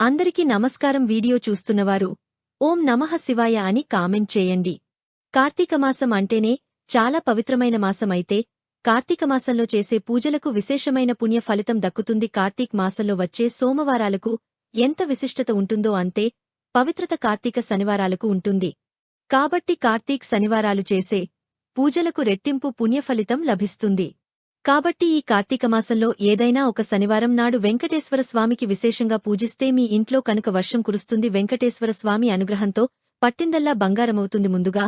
అందరికీ నమస్కారం వీడియో చూస్తున్నవారు. ఓం నమః శివాయ అని కామెంట్ చేయండి. కార్తీకమాసం అంటేనే చాలా పవిత్రమైన మాసమైతే కార్తీకమాసంలో చేసే పూజలకు విశేషమైన పుణ్య ఫలితం దక్కుతుంది. కార్తీక్ మాసంలో వచ్చే సోమవారాలకు ఎంత విశిష్టత ఉంటుందో అంతే పవిత్రత కార్తీక శనివారాలకు ఉంటుంది. కాబట్టి కార్తీక్ శనివారాలు చేసే పూజలకు రెట్టింపు పుణ్యఫలితం లభిస్తుంది. కాబట్టి ఈ కార్తీక మాసంలో ఏదైనా ఒక శనివారం నాడు వెంకటేశ్వర స్వామికి విశేషంగా పూజిస్తే మీ ఇంట్లో కనుక వర్షం కురుస్తుంది వెంకటేశ్వర స్వామి అనుగ్రహంతో పట్టిందల్లా బంగారమవుతుంది ముందుగా.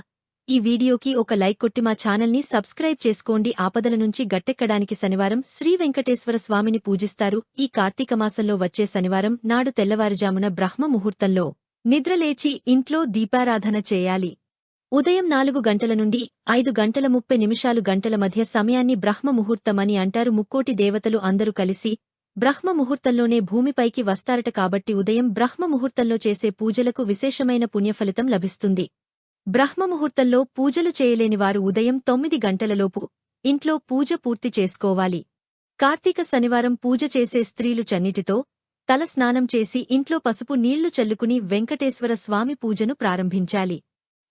ఈ వీడియోకి ఒక లైక్ కొట్టి మా ఛానల్ని సబ్స్క్రైబ్ చేసుకోండి. ఆపదల నుంచి గట్టెక్కడానికి శనివారం శ్రీ వెంకటేశ్వర స్వామిని పూజిస్తారు. ఈ కార్తీక మాసంలో వచ్చే శనివారం నాడు తెల్లవారుజామున బ్రహ్మ ముహూర్తంలో నిద్రలేచి ఇంట్లో దీపారాధన చేయాలి. ఉదయం నాలుగు గంటల నుండి ఐదు గంటల ముప్పై నిమిషాలు గంటల మధ్య సమయాన్ని బ్రహ్మ ముహూర్తమని అంటారు ముక్కోటి దేవతలు అందరూ కలిసి. బ్రహ్మ ముహూర్తంలోనే భూమిపైకి వస్తారట కాబట్టి ఉదయం బ్రహ్మ ముహూర్తంలో చేసే పూజలకు విశేషమైన పుణ్యఫలితం లభిస్తుంది. బ్రహ్మ ముహూర్తంలో పూజలు చేయలేని వారు ఉదయం తొమ్మిది గంటలలోపు ఇంట్లో పూజ పూర్తి చేసుకోవాలి. కార్తీక శనివారం పూజ చేసే స్త్రీలు చన్నిటితో తల స్నానం చేసి ఇంట్లో పసుపు నీళ్ళు చల్లుకుని వెంకటేశ్వర స్వామి పూజను ప్రారంభించాలి.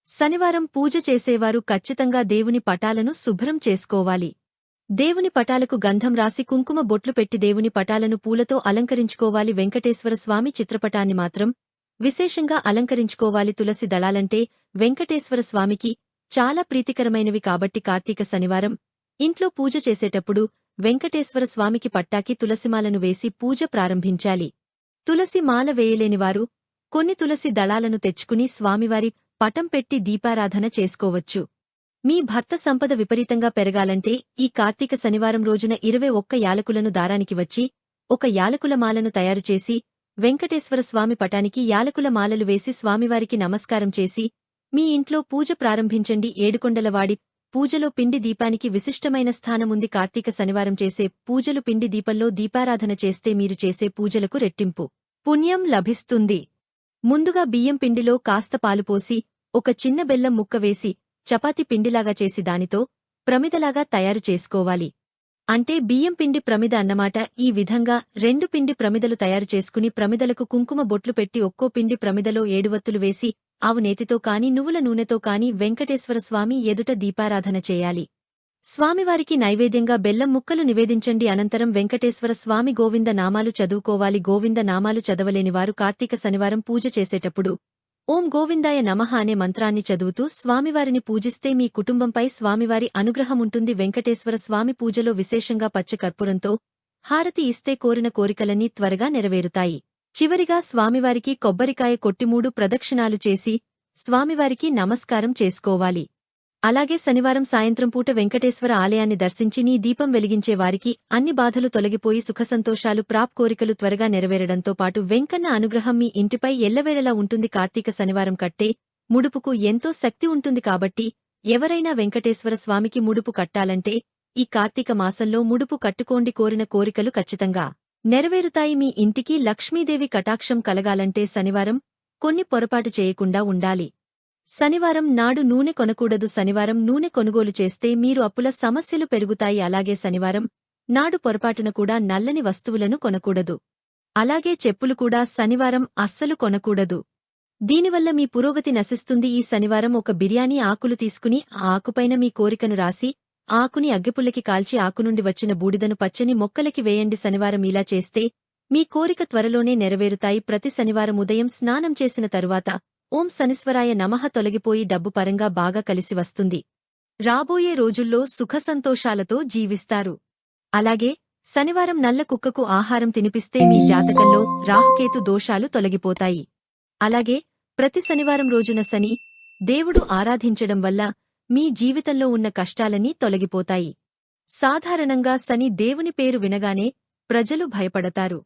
శనివారం పూజ చేసేవారు ఖచ్చితంగా దేవుని పటాలను శుభ్రం చేసుకోవాలి. దేవుని పటాలకు గంధం రాసి కుంకుమ బొట్లు పెట్టి దేవుని పటాలను పూలతో అలంకరించుకోవాలి. వెంకటేశ్వర స్వామి చిత్రపటాన్ని మాత్రం విశేషంగా అలంకరించుకోవాలి. తులసి దళాలంటే వెంకటేశ్వర స్వామికి చాలా ప్రీతికరమైనవి కాబట్టి కార్తీక శనివారం ఇంట్లో పూజ చేసేటప్పుడు వెంకటేశ్వర స్వామికి పట్టాకి తులసిమాలను వేసి పూజ ప్రారంభించాలి. తులసి మాల వేయలేనివారు కొన్ని తులసి దళాలను తెచ్చుకుని స్వామివారి పటం పెట్టి దీపారాధన చేసుకోవచ్చు. మీ భర్త సంపద విపరీతంగా పెరగాలంటే ఈ కార్తీక శనివారం రోజున ఇరవై ఒక్క యాలకులను దారానికి వచ్చి ఒక యాలకుల మాలను తయారుచేసి వెంకటేశ్వర స్వామి పటానికి యాలకుల మాలలు వేసి స్వామివారికి నమస్కారం చేసి మీ ఇంట్లో పూజ ప్రారంభించండి. ఏడుకొండలవాడి పూజలో పిండి దీపానికి విశిష్టమైన స్థానముంది. కార్తీక శనివారం చేసే పూజలు పిండి దీపంలో దీపారాధన చేస్తే మీరు చేసే పూజలకు రెట్టింపు. పుణ్యం లభిస్తుంది. ముందుగా బియ్యం పిండిలో కాస్త పాలు పోసి ఒక చిన్న బెల్లం ముక్క వేసి చపాతి పిండిలాగా చేసి దానితో ప్రమిదలాగా తయారు చేసుకోవాలి. అంటే బియ్యం పిండి ప్రమిద అన్నమాట. ఈ విధంగా రెండు పిండి ప్రమిదలు తయారు చేసుకుని ప్రమిదలకు కుంకుమ బొట్లు పెట్టి ఒక్కో పిండి ప్రమిదలో ఏడువత్తులు వేసి ఆవు నేతితో కాని నువ్వుల నూనెతో కాని వెంకటేశ్వర స్వామి ఎదుట దీపారాధన చేయాలి. స్వామివారికి నైవేద్యంగా బెల్లం ముక్కలు నివేదించండి. అనంతరం వెంకటేశ్వర స్వామి గోవింద నామాలు చదువుకోవాలి. గోవింద నామాలు చదవలేనివారు కార్తీక శనివారం పూజ చేసేటప్పుడు ఓం గోవిందాయ నమః అనే మంత్రాన్ని చదువుతూ స్వామివారిని పూజిస్తే మీ కుటుంబంపై స్వామివారి అనుగ్రహముంటుంది. వెంకటేశ్వర స్వామి పూజలో విశేషంగా పచ్చ కర్పూరంతో హారతి ఇస్తే కోరిన కోరికలన్నీ త్వరగా నెరవేరుతాయి. చివరిగా స్వామివారికి కొబ్బరికాయ కొట్టిమూడు ప్రదక్షిణాలు చేసి స్వామివారికి నమస్కారం చేసుకోవాలి. అలాగే శనివారం సాయంత్రం పూట వెంకటేశ్వర ఆలయాన్ని దర్శించి నీ దీపం వెలిగించే వారికి అన్ని బాధలు తొలగిపోయి సుఖసంతోషాలు ప్రాప్ కోరికలు త్వరగా నెరవేరడంతో పాటు వెంకన్న అనుగ్రహం మీ ఇంటిపై ఎల్లవేళలా ఉంటుంది. కార్తీక శనివారం కట్టే ముడుపుకు ఎంతో శక్తి ఉంటుంది కాబట్టి ఎవరైనా వెంకటేశ్వర స్వామికి ముడుపు కట్టాలంటే ఈ కార్తీక మాసంలో ముడుపు కట్టుకోండి కోరిన కోరికలు ఖచ్చితంగా నెరవేరుతాయి. మీ ఇంటికి లక్ష్మీదేవి కటాక్షం కలగాలంటే శనివారం కొన్ని పొరపాటు చేయకుండా ఉండాలి. శనివారం నాడు నూనె కొనకూడదు. శనివారం నూనె కొనుగోలు చేస్తే మీరు అప్పుల సమస్యలు పెరుగుతాయి. అలాగే శనివారం నాడు పొరపాటున కూడా నల్లని వస్తువులను కొనకూడదు. అలాగే చెప్పులు కూడా శనివారం అస్సలు కొనకూడదు. దీనివల్ల మీ పురోగతి నశిస్తుంది. ఈ శనివారం ఒక బిర్యానీ ఆకులు తీసుకుని ఆ ఆకుపైన మీ కోరికను రాసి ఆకుని అగ్గిపుల్లకి కాల్చి ఆకు నుండి వచ్చిన బూడిదను పచ్చని మొక్కలకి వేయండి. శనివారం ఇలా చేస్తే మీ కోరిక త్వరలోనే నెరవేరుతాయి. ప్రతి శనివారం ఉదయం స్నానం చేసిన తరువాత ఓం శనిశ్వరాయ నమః తొలగిపోయి డబ్బు పరంగా బాగా కలిసి వస్తుంది. రాబోయే రోజుల్లో సుఖసంతోషాలతో జీవిస్తారు. అలాగే శనివారం నల్ల కుక్కకు ఆహారం తినిపిస్తే మీ జాతకంలో రాహుకేతు దోషాలు తొలగిపోతాయి. అలాగే ప్రతి శనివారం రోజున శని దేవుడు ఆరాధించడం వల్ల మీ జీవితంలో ఉన్న కష్టాలన్నీ తొలగిపోతాయి. సాధారణంగా శని దేవుని పేరు వినగానే ప్రజలు భయపడతారు.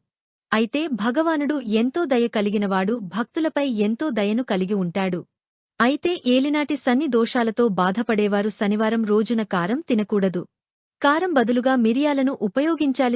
అయితే భగవానుడు ఎంతో దయ కలిగినవాడు భక్తులపై ఎంతో దయను కలిగి ఉంటాడు. అయితే ఏలినాటి సన్ని దోషాలతో బాధపడేవారు శనివారం రోజున కారం తినకూడదు. కారం బదులుగా మిరియాలను ఉపయోగించాలి